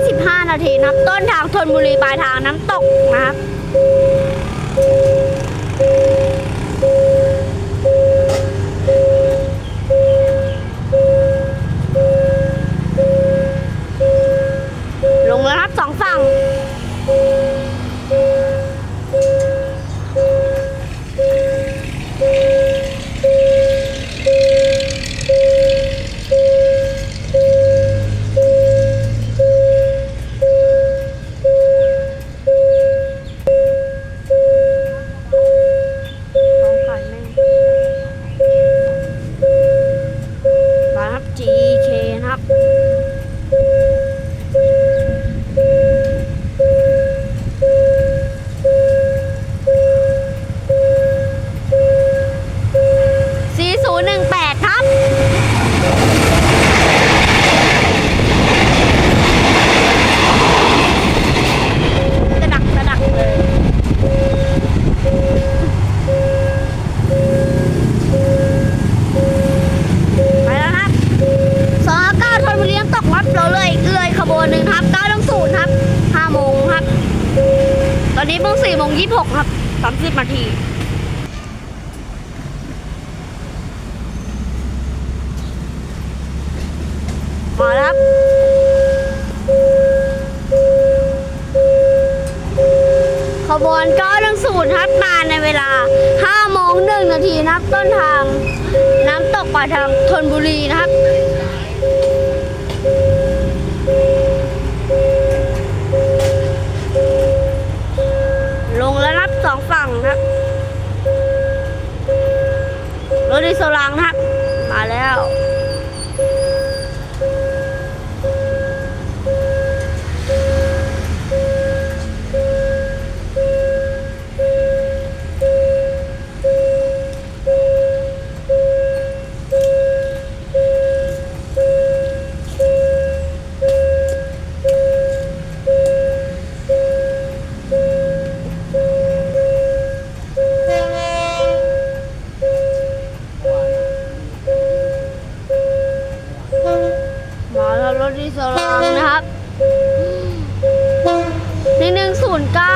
25 นาทีนะครับ ต้นทางธนบุรีปลายทางน้ำตกนะครับลงแล้วครับสองฝั่ง เลยขบวนหนึ่งครับเก้าต้องศูนย์ครับห้าโมงครับ ตอนนี้เพิ่งสี่โมงยี่สิบหกครับสามสิบนาทีมาครับขบวน9ก้าศูนย์ครับมาในเวลา5โมง1นาทีนะครับ ต้นทาง น้ำตกปลาทางธนบุรีนะครับ สองฝั่งครับรถดีโซลังนะครับ มาแล้ว แล้วรถดีโซลังนะครับหนึ่งหนึ่งศูนย์เก้า